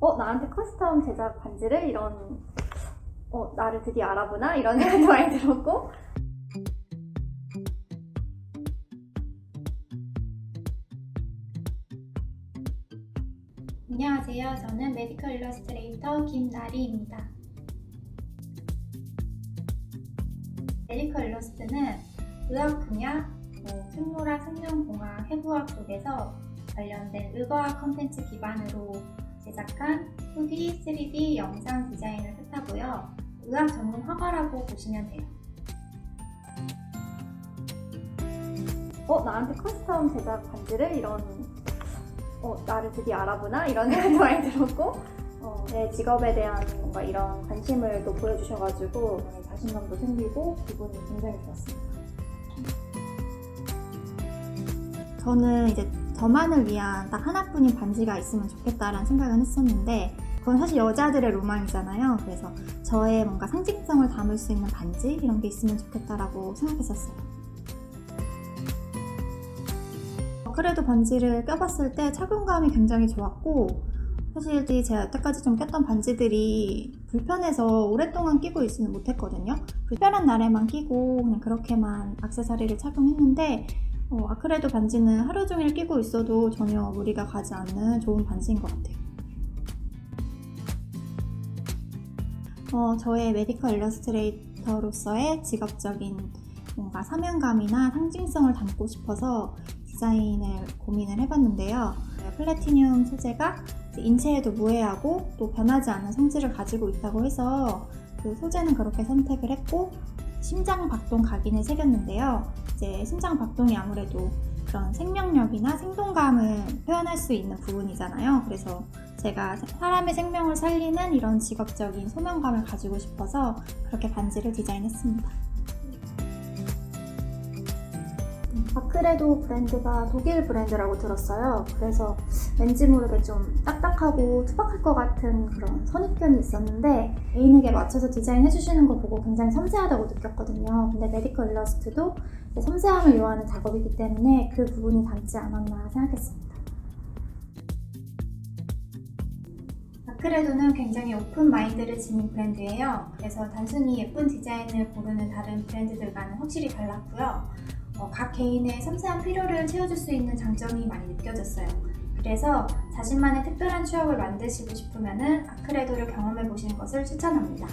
어, 나한테 커스텀 제작 반지를 이런, 어, 나를 드디어 알아보나? 이런 생각이 많이 들었고, 안녕하세요. 저는 메디컬 일러스트레이터 김나리입니다. 메디컬 일러스트는 의학 분야, 뭐 생물학, 생명공학, 해부학 쪽에서 관련된 의과학 콘텐츠 기반으로 제작한 2D, 3D 영상 디자인을 뜻하고요. 의학 전문 화가라고 보시면 돼요. 어, 나한테 커스텀 제작 반지를 이런, 어, 나를 드디어 알아보나? 이런 생각이 많이 들었고, 어, 내 직업에 대한 뭔가 이런 관심을 또 보여주셔가지고, 자신감도 생기고, 기분이 굉장히 좋았습니다. 저는 이제 저만을 위한 딱 하나뿐인 반지가 있으면 좋겠다라는 생각은 했었는데 그건 사실 여자들의 로망이잖아요. 그래서 저의 뭔가 상징성을 담을 수 있는 반지 이런 게 있으면 좋겠다라고 생각했었어요. 그래도 반지를 껴봤을 때 착용감이 굉장히 좋았고 사실 제가 여태까지 좀 꼈던 반지들이 불편해서 오랫동안 끼고 있지는 못했거든요. 특별한 날에만 끼고 그냥 그렇게만 악세사리를 착용했는데 어, 아크레도 반지는 하루 종일 끼고 있어도 전혀 무리가 가지 않는 좋은 반지인 것 같아요. 어, 저의 메디컬 일러스트레이터로서의 직업적인 뭔가 사명감이나 상징성을 담고 싶어서 디자인을 고민을 해봤는데요. 플래티늄 소재가 인체에도 무해하고 또 변하지 않는 성질을 가지고 있다고 해서 그 소재는 그렇게 선택을 했고 심장 박동 각인을 새겼는데요. 이제 심장 박동이 아무래도 그런 생명력이나 생동감을 표현할 수 있는 부분이잖아요. 그래서 제가 사람의 생명을 살리는 이런 직업적인 소명감을 가지고 싶어서 그렇게 반지를 디자인했습니다. 아크레도 브랜드가 독일 브랜드라고 들었어요. 그래서 왠지 모르게 좀 딱딱하고 투박할 것 같은 그런 선입견이 있었는데 개인에게 맞춰서 디자인해 주시는 거 보고 굉장히 섬세하다고 느꼈거든요. 근데 메디컬 일러스트도 섬세함을 요하는 작업이기 때문에 그 부분이 닮지 않았나 생각했습니다. 아크레도는 굉장히 오픈 마인드를 지닌 브랜드예요. 그래서 단순히 예쁜 디자인을 고르는 다른 브랜드들과는 확실히 달랐고요. 어, 각 개인의 섬세한 필요를 채워줄 수 있는 장점이 많이 느껴졌어요. 그래서 자신만의 특별한 추억을 만드시고 싶으면 아크레도를 경험해 보시는 것을 추천합니다.